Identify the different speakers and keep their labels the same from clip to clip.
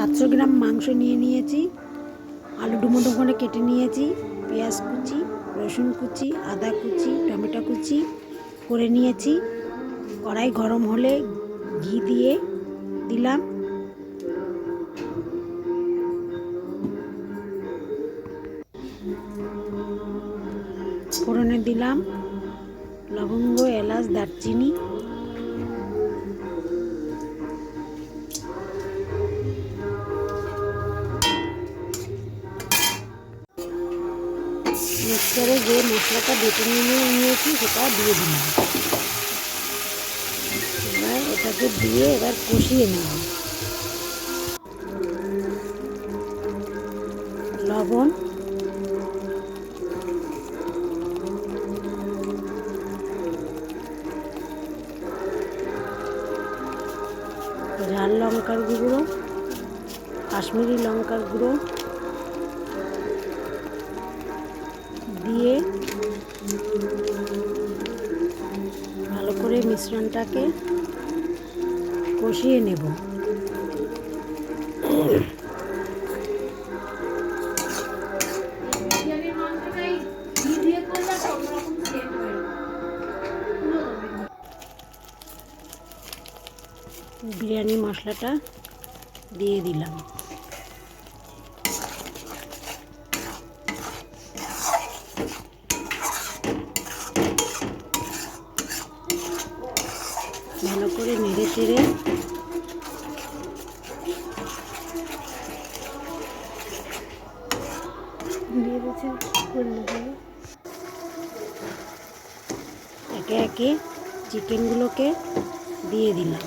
Speaker 1: সাতশো গ্রাম মাংস নিয়ে নিয়েছি, আলু ডুমো ডুমো কেটে নিয়েছি, পেঁয়াজ কুচি, রসুন কুচি, আদা কুচি, টমেটো কুচি করে নিয়েছি। কড়াই গরম হলে ঘি দিয়ে দিলাম। ফোড়নে দিলাম লবঙ্গ, এলাচ, দারচিনি মশলাটা বেটে নিয়ে নিয়েছি, সেটা দিয়ে দিলাম। এবার এটাকে দিয়ে এবার কষিয়ে নেব। লবণ। ঝাল লঙ্কার গুঁড়ো, কাশ্মীরি লঙ্কার গুঁড়ো। পুরো কষিয়ে নেব। বিরিয়ানি মশলাটা দিয়ে দিলাম। ভালো করে নেড়ে চেড়ে একে একে চিকেনগুলোকে দিয়ে দিলাম।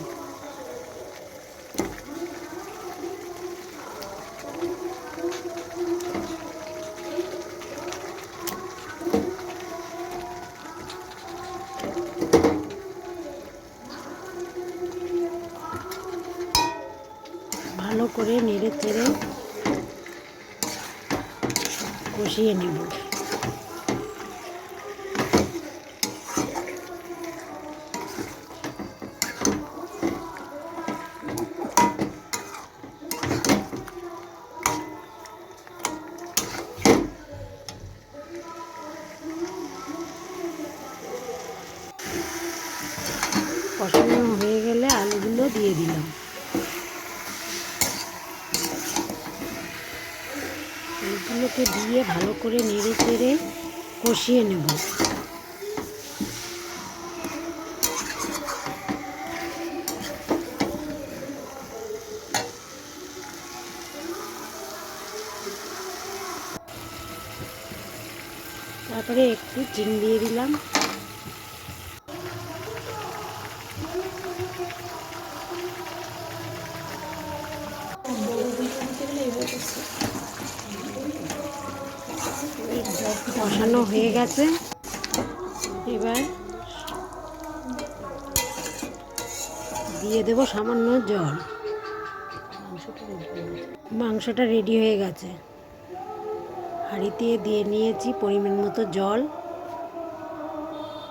Speaker 1: করে নেড়ে চেড়ে কষিয়ে নেব। কষানো হয়ে গেলে আলুগুলো দিয়ে দিলাম। এগুলোকে দিয়ে ভালো করে নেড়ে চেড়ে কষিয়ে নেব। তারপরে একটু চিন দিয়ে দিলাম। কষানো হয়ে গেছে। এবার দিয়ে দেব সামান্য জল। মাংসটা রেডি হয়ে গেছে। হাঁড়িতে দিয়ে নিয়েছি পরিমাণ মতো জল।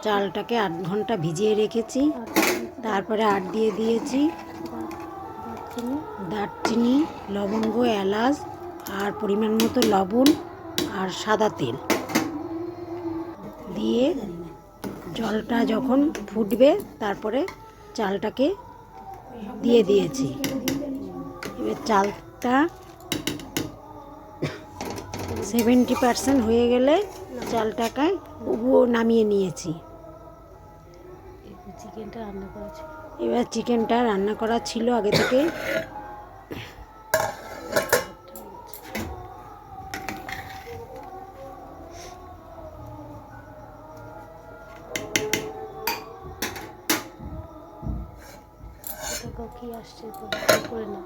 Speaker 1: চালটাকে আট ঘণ্টা ভিজিয়ে রেখেছি। তারপরে আট দিয়ে দিয়েছি দারচিনি, লবঙ্গ, এলাচ আর পরিমাণ মতো লবণ আর সাদা তেল। দিয়ে জলটা যখন ফুটবে তারপরে চালটাকে দিয়ে দিয়েছি। এবার চালটা সেভেন্টি পার্সেন্ট হয়ে গেলে চালটাকে উবু নামিয়ে নিয়েছি।
Speaker 2: চিকেনটা রান্না করা
Speaker 1: এবার চিকেনটা রান্না করা ছিল আগে থেকে।
Speaker 2: কি আসছে তো? করে না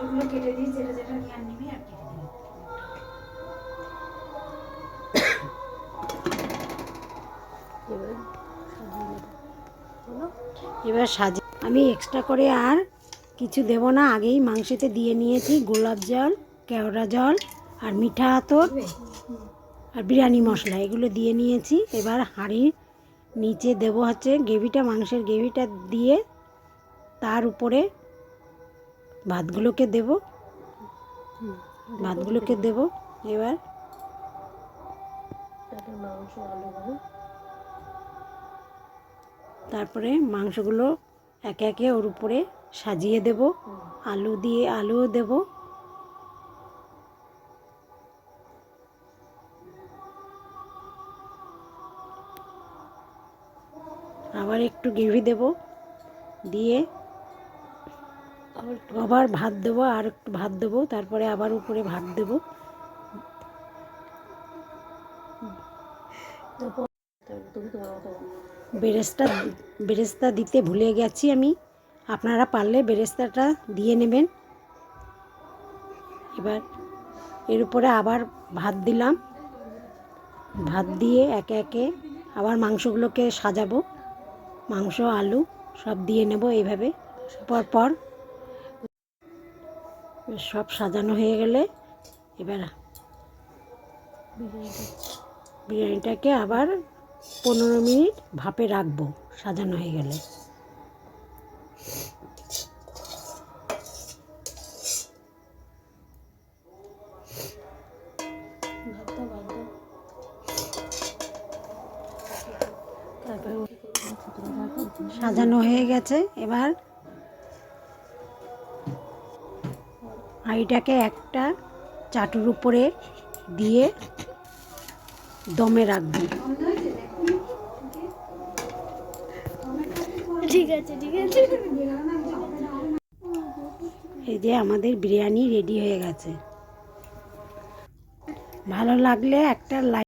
Speaker 1: এগুলো কেটে দিই যেটা যেটা নিয়ে নিবি আর কেটে দিবি।
Speaker 2: এবার সাজিয়ে নেব। বলো?
Speaker 1: এবার সাজে আমি এক্সট্রা করে আর কিছু দেব না। আগেই মাংসতে দিয়ে নিয়েছি গোলাপ জল কেওড়া জল আর মিঠা আতর আর বিরিয়ানি মশলা। এগুলো দিয়ে নিয়েছি। এবার হাঁড়ির নিচে দেবো হচ্ছে গ্রেভিটা মাংসের গ্রেভিটা দিয়ে তার উপরে ভাতগুলোকে দেব। ভাতগুলোকে দেব। এবার
Speaker 2: তারপর
Speaker 1: মাংসগুলো একে একে ওর উপরে সাজিয়ে দেব। আলু দিয়ে আলুও দেব। আবার একটু গ্রেভি দেব। দিয়ে
Speaker 2: আবার
Speaker 1: ভাত দেবো, আর একটু ভাত দেবো, তারপরে আবার উপরে ভাত দেবো। বেরেস্তা বেরেস্তা দিতে ভুলে গেছি আমি। আপনারা পারলে বেরেস্তাটা দিয়ে নেবেন। এবার এর উপরে আবার ভাত দিলাম। ভাত দিয়ে একে একে আবার মাংসগুলোকে সাজাবো। মাংস, আলু সব দিয়ে নেব এইভাবে। পর সব সাজানো হয়ে গেলে এবার বিরিয়ানিটাকে আবার পনেরো মিনিট ভাপে রাখব, সাজানো হয়ে গেলে। সাজানো হয়ে গেছে, এবার হাঁড়িটাকে একটা চাটুর উপরে দিয়ে দমে রাখব।
Speaker 2: ঠিক আছে ঠিক আছে।
Speaker 1: এই যে আমাদের বিরিয়ানি রেডি হয়ে গেছে। ভালো লাগলে একটা লাইক